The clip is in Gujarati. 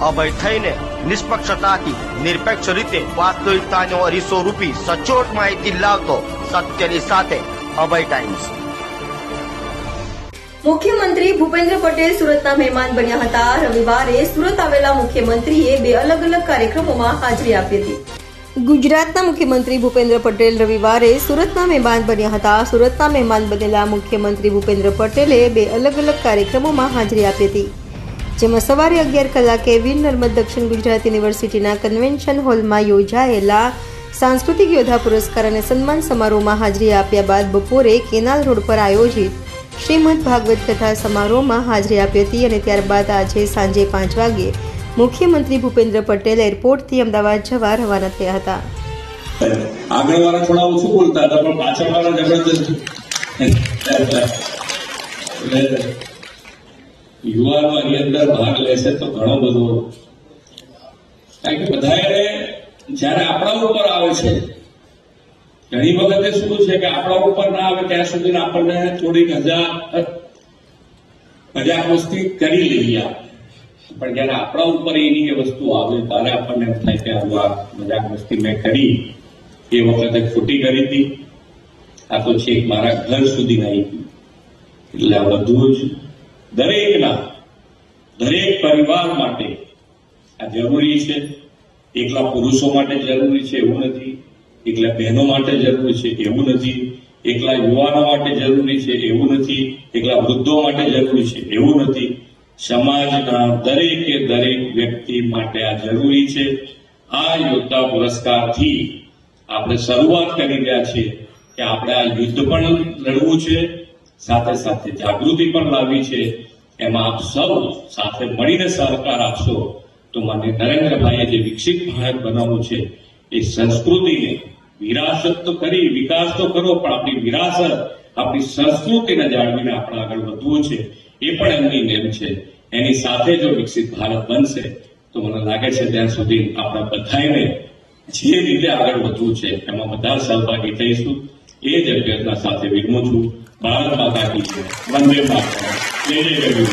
અભય થઈને નિષ્પક્ષતાથી, નિરપેક્ષ રીતે વાસ્તવિકતાનો અરીસો રૂપી સચોટ માહિતી લાવતો સત્યની સાથે અભય ટાઈમ્સ મુખ્યમંત્રી ભૂપેન્દ્ર પટેલ સુરતના મહેમાન બન્યા હતા. રવિવારે સુરત આવેલા મુખ્યમંત્રીએ બે અલગ અલગ કાર્યક્રમોમાં હાજરી આપી હતી. ગુજરાતના મુખ્યમંત્રી ભૂપેન્દ્ર પટેલ રવિવારે સુરતના મહેમાન બન્યા હતા. સુરતના મહેમાન બનેલા મુખ્યમંત્રી ભૂપેન્દ્ર પટેલે બે અલગ અલગ કાર્યક્રમોમાં હાજરી આપી હતી. જેમાં સવારે અગિયાર કલાકે વીર નર્મદ દક્ષિણ ગુજરાત યુનિવર્સિટીના કન્વેન્શન હોલમાં યોજાયેલા સાંસ્કૃતિક યોદ્ધા પુરસ્કાર અને સન્માન સમારોહમાં હાજરી આપ્યા બાદ બપોરે કેનાલ રોડ પર આયોજિત શ્રીમદ ભાગવત કથા સમારોહમાં હાજરી આપી હતી અને ત્યારબાદ આજે સાંજે પાંચ વાગે મુખ્યમંત્રી ભૂપેન્દ્ર પટેલ એરપોર્ટથી અમદાવાદ જવા રવાના થયા હતા. આગળ વાળા થોડા ઓછું બોલતા હતા, પણ પાછળ વાળા જબરદસ્ત યુવાનો આની અંદર ભાગ લેશે તો ઘણો બધો. કારણ કે બધાએ જયારે આપણા ઉપર આવે છે, ઘણી વખતે શું છે કે આપણા ઉપર ના આવે ત્યાં સુધી આપણને થોડીક હજાર મજા મસ્તી કરી લઈએ. પણ જયારે આપણા ઉપર એની એ વસ્તુ આવે, ત્યારે આપણને થાય કે આવું આ મજાક મસ્તી મેં કરી. એ વખતે ખોટી કરી હતી. આ તો છેક મારા ઘર સુધી આવી એટલે આ બધું જ દરેકના દરેક પરિવાર માટે આ જરૂરી છે. એકલા પુરુષો માટે જરૂરી છે એવું નથી. એકલા બહેનો માટે જરૂરી છે એવું નથી. એકલા યુવાનો માટે જરૂરી છે એવું નથી. એકલા વૃદ્ધો માટે જરૂરી છે એવું નથી. સમાજના દરેકે દરેક વ્યક્તિ માટે આ જરૂરી છે. આ યોદ્ધા પુરસ્કારથી આપણે શરૂઆત કરી રહ્યા છીએ કે આપણે આ યુદ્ધ પણ લડવું છે. સાથે સાથે જાગૃતિ પણ લાવી છે, એમાં આપ સૌ સાથે મળીને સહકાર આપશો, તો મને નરેન્દ્રભાઈએ જે વિકસિત ભારત બનાવવું છે, એ સંસ્કૃતિને વિરાસત તો કરી, વિકાસ તો કરો, પણ આપણી વિરાસત, આપણી સંસ્કૃતિને જાળવીને આપણે આગળ વધવું છે, એ પણ એમની નેમ છે. એની સાથે જો વિકસિત ભારત બનશે, તો મને લાગે છે ત્યાં સુધી આપણા બધાને જે રીતે આગળ વધવું છે, એમાં બધા સહભાગી થઈશું. એ જ અભ્યર્થના સાથે વિરમું છું. ભારત માતા કી વંદે માતા જય જય